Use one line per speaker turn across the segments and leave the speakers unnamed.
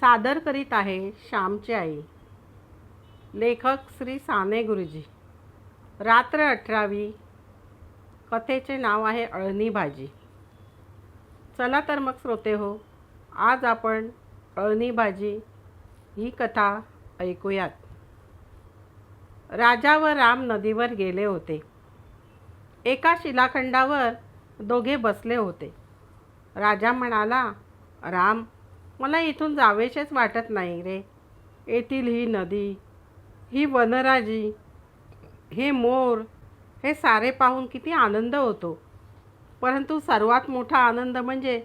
सादर करीत आहे श्यामची आई. लेखक श्री साने गुरुजी. रात्र अठरावी. कथेचे नाव आहे अळणी भाजी. चला तर मग श्रोते हो आज आपण अळणी भाजी ही कथा ऐकूयात. राजा व राम नदीवर गेले होते. एका शिलाखंडावर दोघे बसले होते. राजा म्हणाला राम मला इथून जावेसेच वाटत नाही रे. येथील ही नदी ही वनराजी हे मोर हे सारे पाहून किती आनंद होतो. परंतु सर्वात मोठा आनंद म्हणजे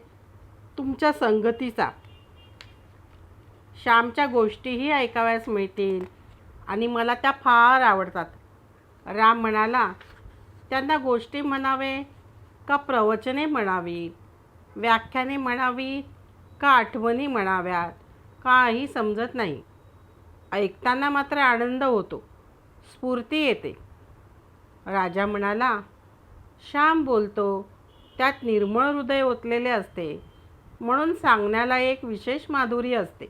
तुमच्या संगतीचा. श्यामच्या गोष्टीही ऐकाव्यास मिळतील आणि मला त्या फार आवडतात. राम म्हणाला त्यांना गोष्टी म्हणावे का प्रवचने म्हणावी व्याख्याने म्हणावीत? का आठवणी म्हणाव्यात? काही समजत नाही. ऐकताना मात्र आनंद होतो. स्फूर्ती येते. राजा म्हणाला श्याम बोलतो त्यात निर्मळ हृदय ओतलेले असते. म्हणून सांगण्याला एक विशेष माधुरी असते.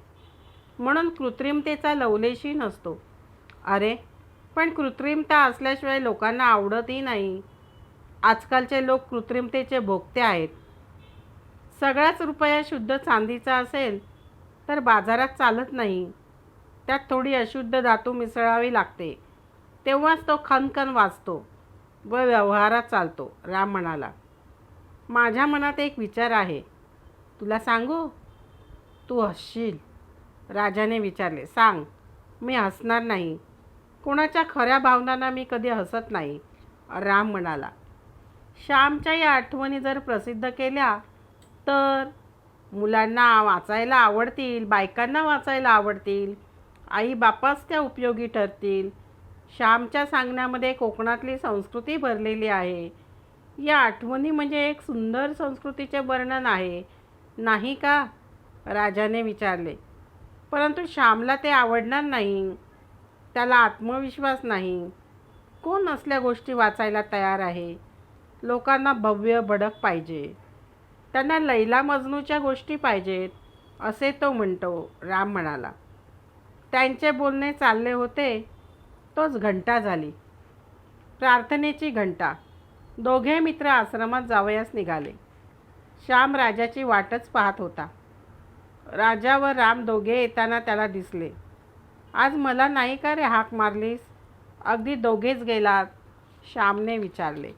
म्हणून कृत्रिमतेचा लवलेशी नसतो. अरे पण कृत्रिमता असल्याशिवाय लोकांना आवडतही नाही. आजकालचे लोक कृत्रिमतेचे भोगते आहेत. सगळाच रुपया शुद्ध चांदीचा असेल तर बाजारात चालत नाही. त्यात थोडी अशुद्ध धातू मिसळावी लागते. तेव्हाच तो खनखन वाचतो व व्यवहारात चालतो राम म्हणाला. माझ्या मनात एक विचार आहे. तुला सांगू? तू हसशील. राजाने विचारले सांग. मी हसणार नाही. कोणाच्या खऱ्या भावनांना मी कधी हसत नाही. राम म्हणाला श्यामच्या या आठवणी जर प्रसिद्ध केल्या तर मुलांना वाचायला आवडतील बायकांना वाचायला आवडतील आई बापाच त्या उपयोगी ठरतील. श्यामच्या सांगण्यामध्ये कोकणातली संस्कृती भरलेली आहे. या आठवणी म्हणजे एक सुंदर संस्कृतीचे वर्णन आहे. नाही का? राजाने विचारले. परंतु श्यामला ते आवडणार नाही. त्याला आत्मविश्वास नाही. कोण असल्या गोष्टी वाचायला तयार आहे? लोकांना भव्य भडक पाहिजे. त्यांना लैला मजनूच्या गोष्टी पाहिजेत असे तो म्हणतो राम म्हणाला. त्यांचे बोलणे चालले होते तोच घंटा झाली. प्रार्थनेची घंटा. दोघे मित्र आश्रमात जावयास निघाले. श्याम राजाची वाटच पाहत होता. राजा व राम दोघे येताना त्याला दिसले. आज मला नाही का रे हाक मारलीस? अगदी दोघेच गेलात श्यामने विचारले.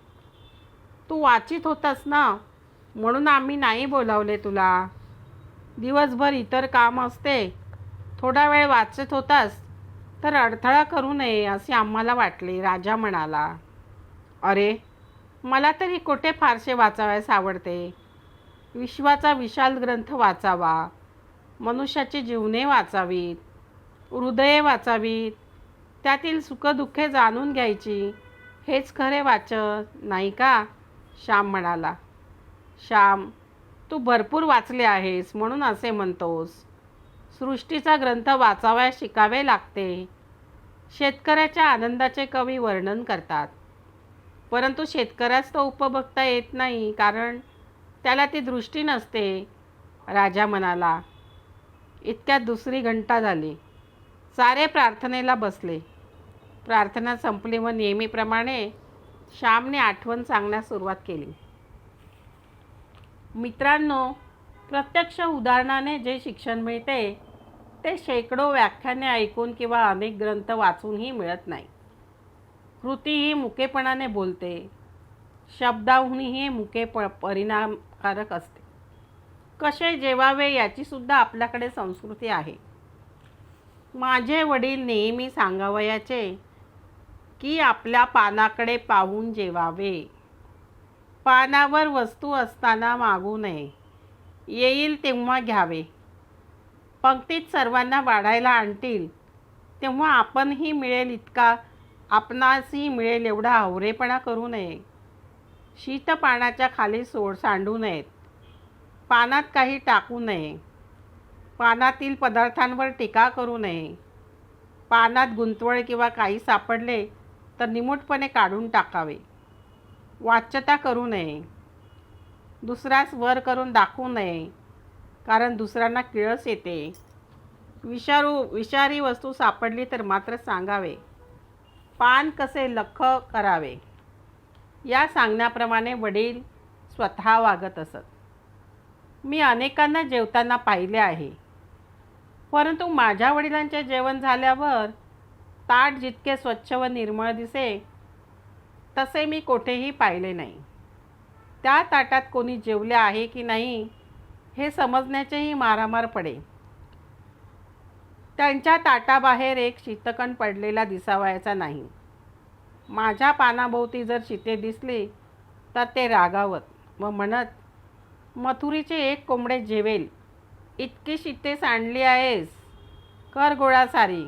तू वाचित होतास ना? म्हणून आम्ही नाही बोलावले तुला. दिवसभर इतर काम असते. थोडा वेळ वाचत होतास तर अडथळा करू नये असे आम्हाला वाटले राजा म्हणाला. अरे मला तरी कुठे फारसे वाचावयास आवडते? विश्वाचा विशाल ग्रंथ वाचावा. मनुष्याची जीवने वाचावीत हृदये वाचावीत त्यातील सुखदुःखे जाणून घ्यायची. हेच खरे वाचन नाही का? श्याम म्हणाला. श्याम तू भरपूर वाचले आहेस म्हणून असे म्हणतोस. सृष्टीचा ग्रंथ वाचाव्यास शिकावे लागते. शेतकऱ्याच्या आनंदाचे कवी वर्णन करतात. परंतु शेतकऱ्यास तो उपभोगता येत नाही कारण त्याला ती दृष्टी नसते राजा म्हणाला. इतक्यात दुसरी घंटा झाली. सारे प्रार्थनेला बसले. प्रार्थना संपली व नेहमीप्रमाणे श्यामने आठवण सांगण्यास सुरुवात केली. मित्रांनो प्रत्यक्ष उदाहरणाने जे शिक्षण मिळते ते शेकडो व्याख्याने ऐकून किंवा अनेक ग्रंथ वाचूनही मिळत नाही. कृती ही मुकेपणाने बोलते शब्दाहूनही मुके प परिणामकारक असते. कसे जेवावे याचीसुद्धा आपल्याकडे संस्कृती आहे. माझे वडील नेहमी सांगावयाचे की आपल्या पानाकडे पाहून जेवावे. पानावर वस्तू असताना मागू नये. येईल तेव्हा घ्यावे. पंक्तीत सर्वांना वाढायला आणतील. तेव्हा आपणही मिळेल इतका आपणासही मिळेल एवढा आवरेपणा करू नये. शीत पानाच्या खाली सोड सांडू नयेत. पानात काही टाकू नये. पानातील पदार्थांवर टीका करू नये. पानात गुंतवळ किंवा काही सापडले तर निमूटपणे काढून टाकावे. वाच्यता करू नये. दुसऱ्यास वर करून दाखवू नये कारण दुसऱ्यांना किळस येते. विषारू विषारी वस्तू सापडली तर मात्र सांगावे. पान कसे लख करावे? या सांगण्याप्रमाणे वडील स्वतः वागत असत. मी अनेकांना जेवताना पाहिले आहे. परंतु माझ्या वडिलांचे जेवण झाल्यावर ताट जितके स्वच्छ व निर्मळ दिसे तसे मी कोठेही पाहिले नाही. त्या ताटात कोणी जेवले आहे की नाही हे समजण्याचेही मारामार पडे. त्यांच्या ताटाबाहेर एक शीतकण पडलेला दिसावायचा नाही. माझ्या पानाभोवती जर शिते दिसली तर ते रागावत व म्हणत मथुरीचे एक कोंबडे जेवेल. इतकी शिते सांडली आहेस. कर गोळा सारी.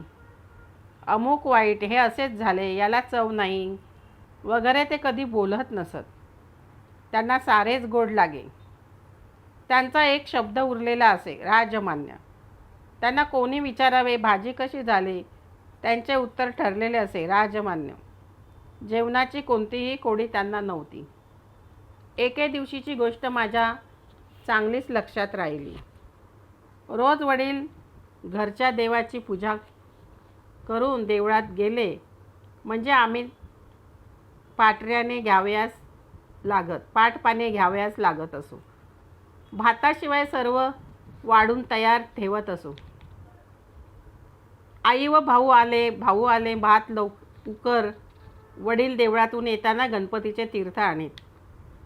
अमुक वाईट हे असेच झाले याला चव नाही. वगैरे ते कधी बोलत नसत. त्यांना सारेच गोड लागे. त्यांचा एक शब्द उरलेला असे राजमान्य. त्यांना कोणी विचारावे भाजी कशी झाली? त्यांचे उत्तर ठरलेले असे राजमान्य. जेवणाची कोणतीही कोडी त्यांना नव्हती. एके दिवशीची गोष्ट माझ्या चांगलीच लक्षात राहिली. रोज वडील घरच्या देवाची पूजा करून देवळात गेले. म्हणजे आम्ही पाटऱ्याने घ्यावयास लागत पाटपाने घ्यावयास लागत असो. भाताशिवाय सर्व वाढून तयार ठेवत असो. आई व भाऊ आले भाऊ आले भात लव उकर वडील देवळातून येताना गणपतीचे तीर्थ आणीत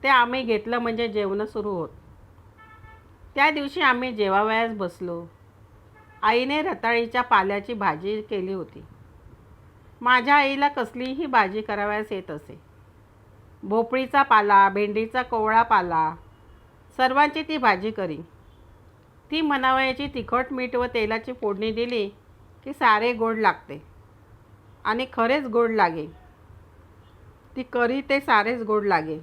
ते आम्ही घेतलं म्हणजे जेवणं सुरू होत. त्या दिवशी आम्ही जेवावयास बसलो. आईने रताळीच्या पाल्याची भाजी केली होती. माझ्या आईला कसलीही भाजी करावयास येत असे. भोपळीचा पाला भेंडीचा कोवळा पाला सर्वांची ती भाजी करी. ती म्हणावयाची तिखट मीठ व तेलाची फोडणी दिली की सारे गोड लागते आणि खरेच गोड लागे. ती करी ते सारेच गोड लागे.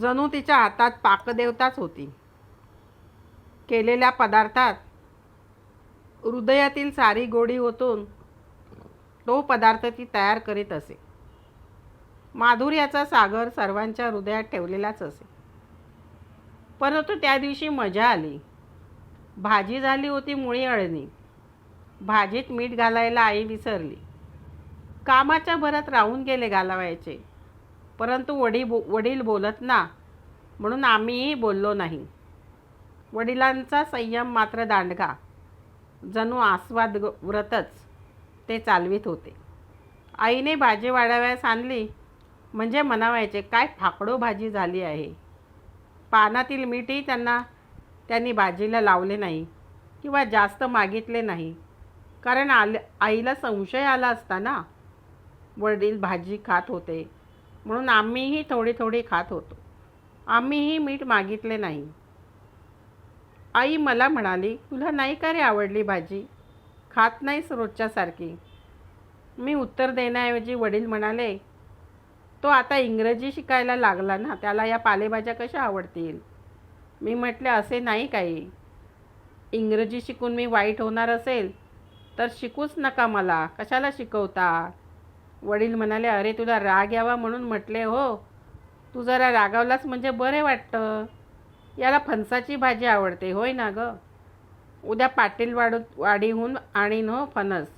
जणू तिच्या हातात पाकदेवताच होती. केलेल्या पदार्थात हृदयातील सारी गोडी ओतून तो पदार्थ ती तयार करीत असे. माधुर्याचा सागर सर्वांच्या हृदयात ठेवलेलाच असे. परंतु त्या दिवशी मजा आली. भाजी झाली होती मुळी अळणी भाजीत मीठ घालायला आई विसरली. कामाच्या भरात राहून गेले घालावायचे. परंतु वडी बो वडील बोलत ना म्हणून आम्हीही बोललो नाही. वडिलांचा संयम मात्र दांडगा. जणू आस्वाद ग- व्रतच. ते चालवीत होते. आईने भाजी वाढाव्यास आणली. म्हणजे म्हणावायचे काय फाकडो भाजी झाली आहे. पानातील मीठही त्यांना त्यांनी भाजीला लावले नाही किंवा जास्त मागितले नाही. कारण आले आईला संशय आला असता ना. वडील भाजी खात होते. म्हणून आम्हीही थोडी थोडी खात होतो. आम्हीही मीठ मागितले नाही. आई मला म्हणाली तुला नाही का रे आवडली भाजी? खात नाहीस रोजच्यासारखी. मी उत्तर देण्याऐवजी वडील म्हणाले तो आता इंग्रजी शिकायला लागला ना त्याला या पालेभाज्या कशा आवडतील? मी म्हटले असे नाही काही. इंग्रजी शिकून मी वाईट होणार असेल तर शिकूच नका मला. कशाला शिकवता? वडील म्हणाले अरे तुला राग यावा म्हणून म्हटले हो. तू जरा रागावलास म्हणजे बरे वाटतं. याला फणसाची भाजी आवडते होय ना गं? उद्या पाटील वाढू वाडीहून आणि न फणस.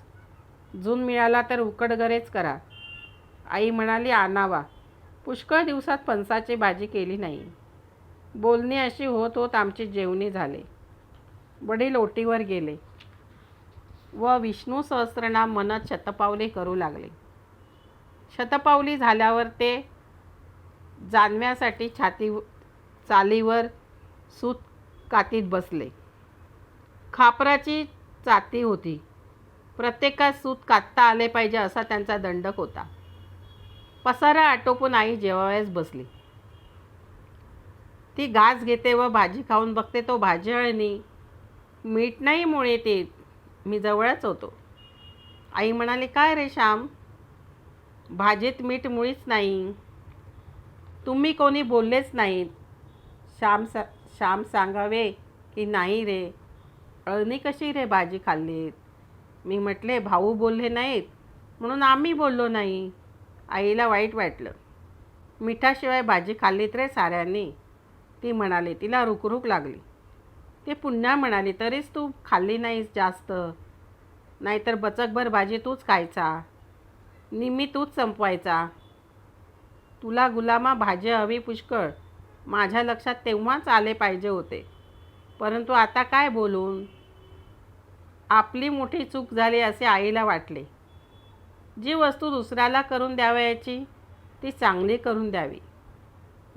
जून मिळाला तर उकडगरेच करा. आई म्हणाली आणावा. पुष्कळ दिवसात फणसाची भाजी केली नाही. बोलणी अशी होत होत आमची जेवणी झाले. वडील ओटीवर गेले. व विष्णू सहस्रनाम मनत शतपावली करू लागले. शतपावली झाल्यावर ते जानव्यासाठी छाती चालीवर सूत कातीत बसले. खापराची चाती होती. प्रत्येकात सूत कातता आले पाहिजे असा त्यांचा दंडक होता. पसारा आटोपून आई जेवावयास बसली. ती घास घेते व भाजी खाऊन बघते तो भाजी अळणी मीठ नाही मुळे ते मी जवळच होतो. आई म्हणाली काय रे श्याम? भाजीत मीठ मुळीच नाही. तुम्ही कोणी बोललेच नाहीत. श्याम सा श्याम सांगावे की नाही रे. अळणी कशी रे भाजी खाल्लीत? मी म्हटले भाऊ बोलले नाहीत. म्हणून आम्ही बोललो नाही. आईला वाईट वाटलं. मिठाशिवाय भाजी खाल्लीत रे साऱ्यांनी. ती म्हणाली तिला रुकरुक लागली. ते पुन्हा म्हणाली तरीच तू खाल्ली नाहीस जास्त. नाहीतर बचकभर भाजी तूच खायचा. निम्मी तूच संपवायचा. तुला गुलामा भाजी हवी पुष्कळ. माझ्या लक्षात तेव्हाच आले पाहिजे होते. परंतु आता काय बोलून? आपली मोठी चूक झाली असे आईला वाटले. जी वस्तू दुसऱ्याला करून द्यावयाची ती चांगली करून द्यावी.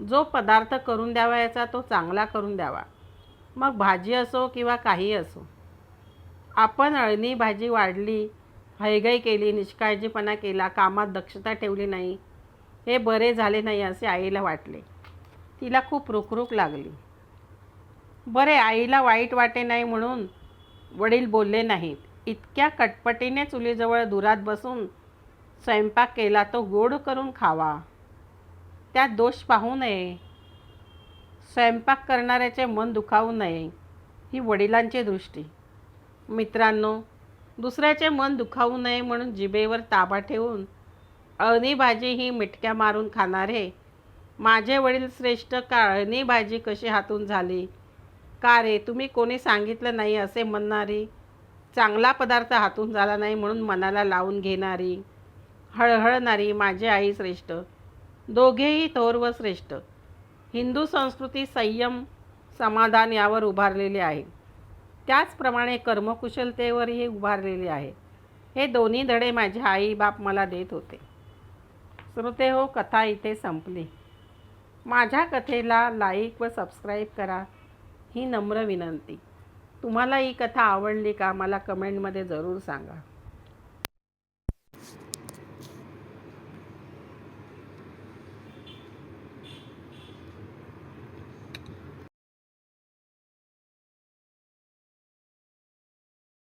जो पदार्थ करून द्यावयाचा तो चांगला करून द्यावा. मग भाजी असो किंवा काही असो. आपण अळणी भाजी वाढली हयगय केली निष्काळजीपणा केला कामात दक्षता ठेवली नाही हे बरे झाले नाही असे आईला वाटले. तिला खूप रुखरुख लागली. बरे आईला वाईट वाटे नाही म्हणून वडील बोलले नाहीत. इतक्या कटपटीने चुलीजवळ दुरात बसून स्वयंपाक केला तो गोड करून खावा. त्यात दोष पाहू नये. स्वयंपाक करणाऱ्याचे मन दुखावू नये ही वडिलांची दृष्टी. मित्रांनो दुसऱ्याचे मन दुखावू नये म्हणून जिभेवर ताबा ठेवून अळणी भाजी ही मिटक्या मारून खाणारे. माझे वडील श्रेष्ठ का अळणी भाजी कशी हातून झाली? का रे? तुम्ही कोणी सांगितलं नाही असे म्हणणारी? चांगला पदार्थ हातून झाला नाही म्हणून मनाला लावून घेणारी? हळहळणारी माझी आई श्रेष्ठ. दोघेही थोर व श्रेष्ठ. हिंदू संस्कृती संयम समाधान यावर उभारलेली आहे. त्याचप्रमाणे कर्मकुशलतेवरही उभारलेली आहे. हे दोन्ही धडे माझे आई बाप मला देत होते. श्रोते हो कथा इथे संपली. माझ्या कथेला लाईक व सबस्क्राईब करा. ही नम्र विनंती. तुम्हाला ही कथा आवडली का? मला कमेंटमध्ये जरूर सांगा.